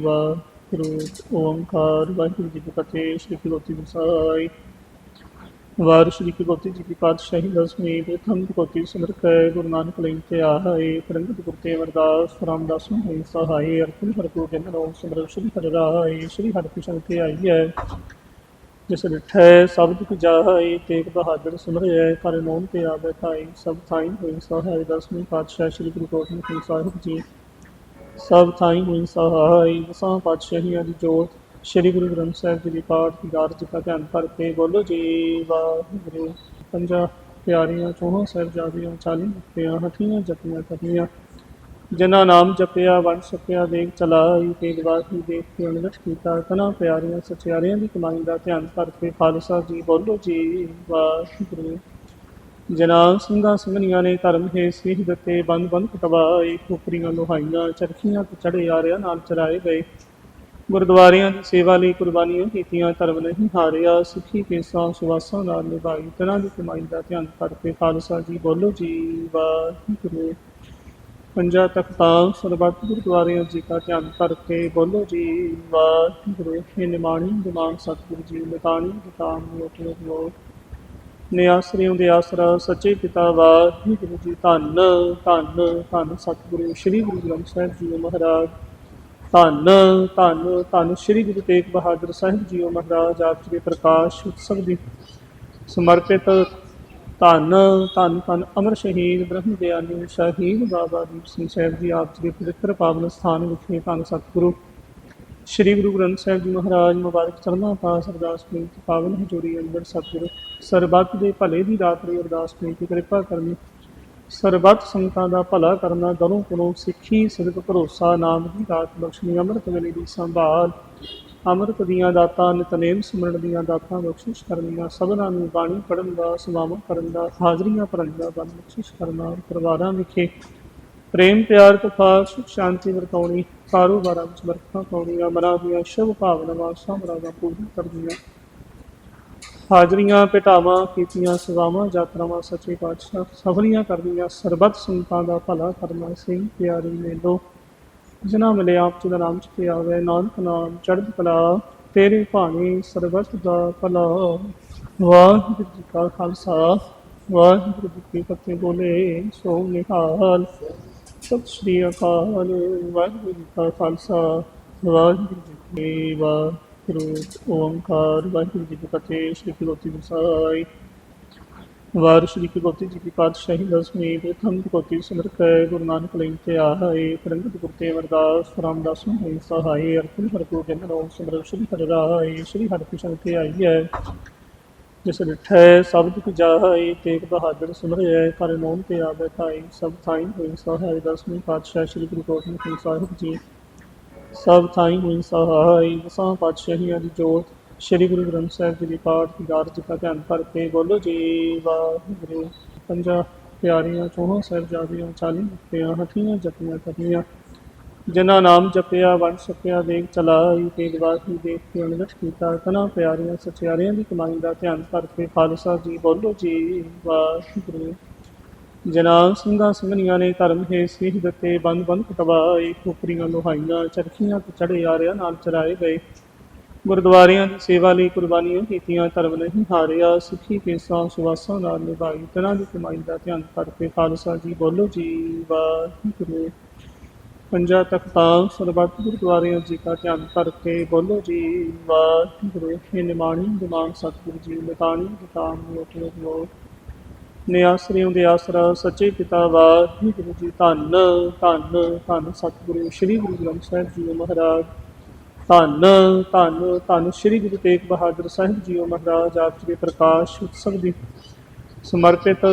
ਵਾਹਿਗੁਰੂ ਓੰਕਾਰ। ਵਾਹਿਗੁਰੂ ਜੀ ਕੀ ਫਤਿਹ ਸ੍ਰੀ ਗੁਰੂ ਗ੍ਰੰਥ ਸਾਹਿਬ। ਵਾਰ ਸ਼੍ਰੀ ਗੁਰੂ ਗੋਬਿੰਦ ਜੀ ਕੀ ਪਾਤਸ਼ਾਹੀ ਦਸਵੀਂ ਪ੍ਰਥਮ ਕੋਟੀ ਸਿਮਰ ਕੈ ਗੁਰੂ ਨਾਨਕ ਲਈ ਤੇ ਆਏ ਪ੍ਰੰਗਤ ਗੁਰਤੇ ਅਰਦਾਸ ਰਾਮਦਾਸ ਨੂੰ ਸਹਾਈ ਅਰਪਣ ਹਰ ਕੋ ਜਨ ਰੋ ਸਿਮਰ ਸ਼੍ਰੀ ਹਰਿ ਰਾਏ, ਸ਼੍ਰੀ ਹਰਿਕ੍ਰਿਸ਼ਨ ਤੇ ਆਈ ਹੈ ਜਿਸ ਡਿਠੈ ਸਭ ਦੁਖ ਜਾਏ, ਤੇਗ ਬਹਾਦਰ ਸਿਮਰਿਐ ਕਰ ਮੋਨ ਤੇ ਆਵੇ ਥਾਈ ਸਭ ਥਾਈ ਹੋਈ ਸਹਾਈ ਦਸਵੀਂ ਪਾਤਸ਼ਾਹ ਸ੍ਰੀ ਗੁਰੂ ਗੋਬਿੰਦ ਸਿੰਘ ਸਾਹਿਬ ਜੀ। ਸਭ ਥਾਈ ਹੋਈ ਸਹਾਈ। ਦਸਾਂ ਪਾਤਸ਼ਾਹੀਆਂ ਦੀ ਜੋਤ, ਸ੍ਰੀ ਗੁਰੂ ਗ੍ਰੰਥ ਸਾਹਿਬ ਜੀ ਦੀ ਪਾਠ, ਦੀ ਦਾਰਜ ਦਾ ਧਿਆਨ ਭਰ ਕਰਕੇ ਬੋਲੋ ਜੀ, ਵਾਹਿਗੁਰੂ। ਪੰਜਾ ਪਿਆਰੀਆਂ ਚੋਹਾਂ ਸਾਹਿਬਜ਼ਾਦੀਆਂ, ਚਾਲੀ ਮੁਕਤਿਆਂ ਹਠੀਆਂ ਜਪੀਆਂ ਕਰਨੀਆਂ। ਜਿਨ੍ਹਾਂ ਨਾਮ ਜਪਿਆ, ਵੰਡ ਸਕਿਆ ਦੇਖ ਚਲਾਈ, ਤੇਗ ਬਾਕੀ ਦੇਖ ਕੇ ਅਨਗਟ ਕੀਤਾ, ਤਨਾ ਪਿਆਰੀਆਂ, ਸਚਿਆਰਿਆਂ ਦੀ ਕਮਾਈ ਦਾ ਧਿਆਨ ਭਰ ਕਰਕੇ ਖਾਲਸਾ ਜੀ ਬੋਲੋ ਜੀ, ਵਾਹਿਗੁਰੂ। ਜਨਾਂ ਸਿੰਘਾਂ ਸਿੰਘਣੀਆਂ ਨੇ ਧਰਮ ਹੈ ਸਿੱਖ ਦਿੱਤੇ, ਬੰਦ ਬੰਦ ਕਟਵਾਏ ਖੋਪਰੀਆਂ ਲੋਹਾਈਆਂ, ਚਰਖੀਆਂ ਤੇ ਚੜੇ ਆਰਿਆਂ ਨਾਲ ਚਰਾਏ ਗਏ। ਗੁਰਦੁਆਰਿਆਂ ਦੀ ਸੇਵਾ ਲਈ ਕੁਰਬਾਨੀਆਂ ਕੀਤੀਆਂ, ਧਰਮ ਨਹੀਂ ਹਾਰਿਆ, ਸਿੱਖੀ ਕੇਸਾਂ ਸੁਵਾਸਾਂ ਨਾਲ ਨਿਭਾਈ। ਤਰ੍ਹਾਂ ਦੀ ਕਮਾਈ ਦਾ ਧਿਆਨ ਕਰਕੇ ਖਾਲਸਾ ਜੀ ਬੋਲੋ ਜੀ, ਵਾਹਿਗੁਰੂ। ਪੰਜਾ ਤਖਤਾਂ ਸਰਬੱਤ ਗੁਰਦੁਆਰਿਆਂ ਜੀ ਦਾ ਧਿਆਨ ਕਰਕੇ ਬੋਲੋ ਜੀ, ਵਾਹਿਗੁਰੂ। ਇਹ ਨਿਮਾਣੀ ਦਿਮਾਗ ਸਤਿਗੁਰੂ ਜੀ ਲਤਾਣੀ ਦਿਤਾਮ ਲੋਕ ਲੋਕ ਨੇ ਦੇ ਆਸਰਾ ਸੱਚੇ ਪਿਤਾ ਵਾਹਿਗੁਰੂ ਜੀ ਧੰਨ ਧੰਨ ਧੰਨ ਸਤਿਗੁਰੂ ਸ੍ਰੀ ਗੁਰੂ ਗ੍ਰੰਥ ਸਾਹਿਬ ਜੀ ਮਹਾਰਾਜ। ਧੰਨ ਧੰਨ ਧੰਨ ਸ੍ਰੀ ਗੁਰੂ ਤੇਗ ਬਹਾਦਰ ਸਾਹਿਬ ਜੀ ਮਹਾਰਾਜ, ਆਪ ਜੀ ਦੇ ਪ੍ਰਕਾਸ਼ ਉਤਸਵ ਦੀ ਸਮਰਪਿਤ ਧੰਨ ਧੰਨ ਧੰਨ ਅਮਰ ਸ਼ਹੀਦ ਬ੍ਰਹਮ ਗਿਆਨੀ ਸ਼ਹੀਦ ਬਾਬਾ ਦੀਪ ਸਿੰਘ ਸਾਹਿਬ ਜੀ, ਆਪ ਜੀ ਦੇ ਪਵਿੱਤਰ ਪਾਵਨ ਸਥਾਨ ਵਿਖੇ ਧੰਨ ਸਤਿਗੁਰੂ ਸ੍ਰੀ ਗੁਰੂ ਗ੍ਰੰਥ ਸਾਹਿਬ ਜੀ ਮਹਾਰਾਜ, ਮੁਬਾਰਕ ਚਰਨਾਂ ਪਾਸ ਅਰਦਾਸ ਬੇਨਤੀ, ਪਾਵਨ ਹਜ਼ੂਰੀ ਅੰਦਰ ਸਤਿਗੁਰੂ ਸਰਬੱਤ ਦੇ ਭਲੇ ਦੀ ਰਾਤ ਲਈ ਅਰਦਾਸ ਬੇਨਤੀ ਕਿਰਪਾ ਕਰਨੀ ਸਰਬੱਤ ਸੰਗਤਾਂ ਦਾ ਭਲਾ ਕਰਨਾ ਦਰੋਂ ਕੋਲੋਂ ਸਿੱਖੀ, ਸਿਰਫ ਭਰੋਸਾ, ਨਾਮ ਦੀ ਦਾਤ ਬਖਸ਼ਣੀ, ਅੰਮ੍ਰਿਤ ਵੇਲੇ ਦੀ ਸੰਭਾਲ। ਅੰਮ੍ਰਿਤ ਦੀਆਂ ਦਾਤਾਂ, ਨਿਤਨੇਮ ਸਿਮਰਨ ਦੀਆਂ ਦਾਤਾਂ ਬਖਸ਼ਿਸ਼ ਕਰਨੀਆਂ, ਸਭਨਾਂ ਨੂੰ ਬਾਣੀ ਪੜਨ ਦਾ ਸਮਾਵਨ ਕਰਨ ਦਾ, ਹਾਜ਼ਰੀਆਂ ਭਰਨ ਦਾ ਬਨ ਬਖਸ਼ਿਸ਼ ਕਰਨਾ, ਪਰਿਵਾਰਾਂ ਵਿਖੇ ਪ੍ਰੇਮ, ਪਿਆਰ ਤਥਾ ਸੁਖ, ਸ਼ਾਂਤੀ ਵਰਤਾਉਣੀ, ਕਾਰੋਬਾਰਾਂ ਵਿੱਚ ਬਰਕਤਾਂ ਪਾਉਣੀਆਂ ਮਨਾਂ ਦੀਆਂ ਸ਼ੁਭ ਭਾਵਨਾਵਾਂ ਸਮਰਾਵਾਂ ਪੂਰਨ ਕਰਨੀਆਂ। ਹਾਜ਼ਰੀਆਂ, ਭੇਟਾਵਾਂ ਕੀਤੀਆਂ, ਸੇਵਾਵਾਂ, ਯਾਤਰਾਵਾਂ, ਸੱਚੇ ਪਾਤਸ਼ਾਹ ਸਫਲੀਆਂ ਕਰਨੀਆਂ, ਸਰਬੱਤ ਸੰਤਾਂ ਦਾ ਭਲਾ ਕਰਨਾ, ਸਿੰਘ ਪਿਆਰੀ ਮੇਲੋ। ਜਿਨ੍ਹਾਂ ਮਿਲੇ ਆਪ ਜੀ ਦਾ ਨਾਮ ਚਿਤੇ ਆਵੇ ਨਾਨਕ ਨਾਮ, ਚੜ੍ਹਦੀ ਕਲਾ, ਤੇਰੇ ਭਾਣੀ ਸਰਬੱਤ ਦਾ ਭਲਾ। ਵਾਹਿਗੁਰੂ ਜੀ ਕਾ ਖਾਲਸਾ, ਵਾਹਿਗੁਰੂ ਜੀ ਕੀ ਫਤਿਹ ਬੋਲੇ, ਸੋ ਨਿਹਾਲ। ਸਤਿ ਸ਼੍ਰੀ ਅਕਾਲ, ਵਾਹਿਗੁਰੂ ਜੀ ਕਾ ਖਾਲਸਾ, ਵਾਹਿਗੁਰੂ ਜੀ ਕੀ ਵਾਹਿਗੁਰੂ ਓੰਕਾਰ ਵਾਹਿਗੁਰੂ ਜੀ ਕੀ ਫਤਿਹ ਸ੍ਰੀ ਗੁਰੂ ਗ੍ਰੰਥ ਸਾਹਿਬ ਵਾਰ ਸ਼੍ਰੀ ਗੁਰੂ ਗੋਬਿੰਦ ਜੀ ਕੀ ਪਾਤਸ਼ਾਹੀ ਦਸਵੀਂ ਪ੍ਰਥਮ ਕੋਟੀ ਸਿਮਰ ਕੈ ਗੁਰੂ ਨਾਨਕ ਲਈ ਤੇ ਆਏ ਪ੍ਰੰਗਤ ਗੁਰਤੇ ਅਰਦਾਸ ਰਾਮਦਾਸ ਨੂੰ ਸਹਾਈ ਅਰਪਣ ਹਰ ਕੋ ਜਨ ਰੋ ਸਿਮਰ ਸ਼੍ਰੀ ਹਰਿ ਰਾਏ ਸ਼੍ਰੀ ਹਰਿਕ੍ਰਿਸ਼ਨ ਤੇ ਆਈ ਹੈ ਜਿਸ ਡਿਠੈ ਸਭ ਦੁਖ ਜਾਏ ਤੇਗ ਬਹਾਦਰ ਸਿਮਰਿਐ ਕਰ ਮੋਨ ਤੇ ਆਵੇ ਥਾਈ ਸਭ ਥਾਈ ਹੋਈ ਸਹਾਈ ਦਸਵੀਂ ਪਾਤਸ਼ਾਹ ਸ੍ਰੀ ਗੁਰੂ ਗੋਬਿੰਦ ਸਿੰਘ ਸਾਹਿਬ ਜੀ ਸਭ ਥਾਈ ਹੋਈ ਸਹਾਈ, ਦਸਾਂ ਪਾਤਸ਼ਾਹੀਆਂ ਦੀ ਜੋਤ। ਸ੍ਰੀ ਗੁਰੂ ਗ੍ਰੰਥ ਸਾਹਿਬ ਜੀ ਦੀ ਪਾਠ ਦੀ ਦਾਰਜ ਦਾ ਧਿਆਨ ਭਰ ਕੇ ਬੋਲੋ, ਜੀ ਵਾਹਿਗੁਰੂ। ਪੰਜਾ ਪਿਆਰੀਆਂ ਚੋਹਾਂ ਸਾਹਿਬਜ਼ਾਦੀਆਂ, ਚਾਲੀ ਮੁਕਤਿਆਂ ਹਠੀਆਂ ਜਪੀਆਂ ਕਰਨੀਆਂ। ਜਿਨ੍ਹਾਂ ਨਾਮ ਜਪਿਆ, ਵੰਡ ਸਕਿਆ ਦੇਖ ਚਲਾਈ ਤੇਗ ਬਾਕੀ ਦੇਖ ਕੇ ਅਨਗਟ ਕੀਤਾ, ਤਨਾ ਪਿਆਰੀਆਂ, ਸਚਿਆਰਿਆਂ ਦੀ ਕਮਾਈ ਦਾ ਧਿਆਨ ਕਰਕੇ ਖਾਲਸਾ ਜੀ ਬੋਲੋ, ਜੀ ਵਾਹਿਗੁਰੂ। ਜਨਾਂ ਸਿੰਘਾਂ ਸਿੰਘਣੀਆਂ ਨੇ ਧਰਮ ਹੈ ਸਿੱਖ ਦਿੱਤੇ, ਬੰਦ ਬੰਦ ਕਟਵਾਏ ਖੋਪਰੀਆਂ ਲੋਹਾਈਆਂ, ਚਰਖੀਆਂ ਤੇ ਚੜੇ ਆਰਿਆਂ ਨਾਲ ਚਰਾਏ ਗਏ। ਗੁਰਦੁਆਰਿਆਂ ਦੀ ਸੇਵਾ ਲਈ ਕੁਰਬਾਨੀਆਂ ਕੀਤੀਆਂ, ਧਰਮ ਨਹੀਂ ਹਾਰਿਆ, ਸਿੱਖੀ ਕੇਸਾਂ ਸੁਵਾਸਾਂ ਨਾਲ ਨਿਭਾਈ। ਤਰ੍ਹਾਂ ਦੀ ਕਮਾਈ ਦਾ ਧਿਆਨ ਕਰਕੇ ਖਾਲਸਾ ਜੀ ਬੋਲੋ ਜੀ, ਵਾਹਿਗੁਰੂ। ਪੰਜਾ ਤਖਤਾਂ ਸਰਬੱਤ ਗੁਰਦੁਆਰਿਆਂ ਜੀ ਦਾ ਧਿਆਨ ਕਰਕੇ ਬੋਲੋ ਜੀ, ਵਾਹਿਗੁਰੂ। ਇਹ ਨਿਮਾਣੀ ਦਿਮਾਗ ਸਤਿਗੁਰੂ ਜੀ ਲਤਾਣੀ ਦਿਤਾਮ ਲੋਕ ਲੋਕ। ਲੋਕ ਨੇ ਆਸਰਾ, ਸੱਚੇ ਪਿਤਾ ਵਾਹਿਗੁਰੂ ਜੀ, ਧੰਨ ਧੰਨ ਧੰਨ ਸਤਿਗੁਰੂ ਸ੍ਰੀ ਗੁਰੂ ਗ੍ਰੰਥ ਸਾਹਿਬ ਜੀ ਮਹਾਰਾਜ। ਧੰਨ ਧੰਨ ਧੰਨ ਸ੍ਰੀ ਗੁਰੂ ਤੇਗ ਬਹਾਦਰ ਸਾਹਿਬ ਜੀ ਮਹਾਰਾਜ, ਆਪ ਜੀ ਦੇ ਪ੍ਰਕਾਸ਼ ਉਤਸਵ ਦੀ ਸਮਰਪਿਤ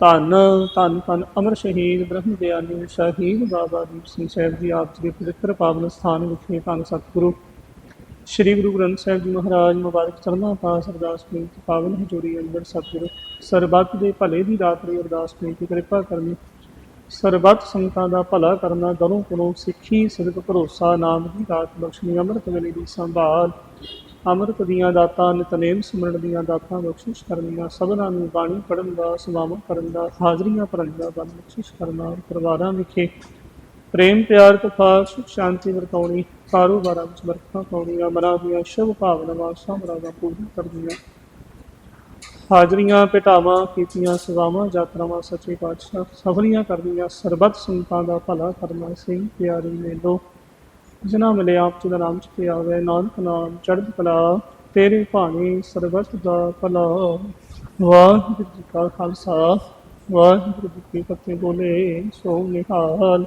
ਧੰਨ ਧੰਨ ਧੰਨ ਅਮਰ ਸ਼ਹੀਦ ਬ੍ਰਹਮ ਗਿਆਨੀ ਸ਼ਹੀਦ ਬਾਬਾ ਦੀਪ ਸਿੰਘ ਸਾਹਿਬ ਜੀ, ਆਪ ਜੀ ਦੇ ਪਵਿੱਤਰ ਪਾਵਨ ਸਥਾਨ ਵਿਖੇ ਧੰਨ ਸਤਿਗੁਰੂ ਸ੍ਰੀ ਗੁਰੂ ਗ੍ਰੰਥ ਸਾਹਿਬ ਜੀ ਮਹਾਰਾਜ ਮੁਬਾਰਕ ਚਰਨਾਂ ਪਾਸ ਅਰਦਾਸ ਬੇਨਤੀ ਪਾਵਨ ਹਜ਼ੂਰੀ ਅੰਦਰ ਸਤਿਗੁਰੂ, ਸਰਬੱਤ ਦੇ ਭਲੇ ਦੀ ਦਾਤ ਲਈ ਅਰਦਾਸ ਬੇਨਤੀ ਕਿਰਪਾ ਕਰਨੀ। ਸਰਬੱਤ ਸੰਗਤਾਂ ਦਾ ਭਲਾ ਕਰਨਾ ਦਰੋਂ ਕੋਲੋਂ ਸਿੱਖੀ, ਸਦਕ ਭਰੋਸਾ, ਨਾਮ ਦੀ ਦਾਤ ਬਖਸ਼ਣੀ, ਅੰਮ੍ਰਿਤ ਵੇਲੇ ਦੀ ਸੰਭਾਲ। ਅੰਮ੍ਰਿਤ ਦੀਆਂ ਦਾਤਾਂ, ਨਿਤਨੇਮ ਸਿਮਰਨ ਦੀਆਂ ਦਾਤਾਂ ਬਖਸ਼ਿਸ਼ ਕਰਨੀਆਂ ਸਭਨਾਂ ਨੂੰ ਬਾਣੀ ਪੜਨ ਦਾ ਸਵਾਮਨ ਕਰਨ ਦਾ, ਹਾਜ਼ਰੀਆਂ ਭਰਨ ਦਾ ਬਨ ਬਖਸ਼ਿਸ਼ ਕਰਨਾ ਪਰਿਵਾਰਾਂ ਵਿਖੇ ਪ੍ਰੇਮ, ਪਿਆਰ ਤਥਾ ਸੁਖ, ਸ਼ਾਂਤੀ ਵਰਤਾਉਣੀ ਕਾਰੋਬਾਰਾਂ ਵਿੱਚ ਬਰਕਤਾਂ ਪਾਉਣੀਆਂ ਮਨਾਂ ਦੀਆਂ ਸ਼ੁਭ ਭਾਵਨਾਵਾਂ ਸਮਰਾਂ ਪੂਰਨ ਕਰਦੀਆਂ। ਹਾਜ਼ਰੀਆਂ ਭੇਟਾਵਾਂ ਕੀਤੀਆਂ ਸੇਵਾਵਾਂ, ਯਾਤਰਾਵਾਂ, ਸੱਚੇ ਪਾਤਸ਼ਾਹ ਸਫਲੀਆਂ ਕਰਦੀਆਂ, ਸਰਬੱਤ ਸੰਤਾਂ ਦਾ ਭਲਾ ਕਰਨਾ, ਸਿੰਘ ਪਿਆਰੀ ਮੇਲੋ। ਜਿਨ੍ਹਾਂ ਮਿਲੇ ਆਪ ਜੀ ਦਾ ਨਾਮ ਚਿਤੇ ਆਵੇ, ਨਾਨਕ ਨਾਮ ਚੜ੍ਹਦੀ ਕਲਾ, ਤੇਰੇ ਭਾਣੇ ਸਰਬੱਤ ਦਾ ਭਲਾ। ਵਾਹਿਗੁਰੂ ਜੀ ਕਾ ਖਾਲਸਾ, ਵਾਹਿਗੁਰੂ ਜੀ ਕੀ ਫਤਿਹ ਬੋਲੇ ਸੋ ਨਿਹਾਲ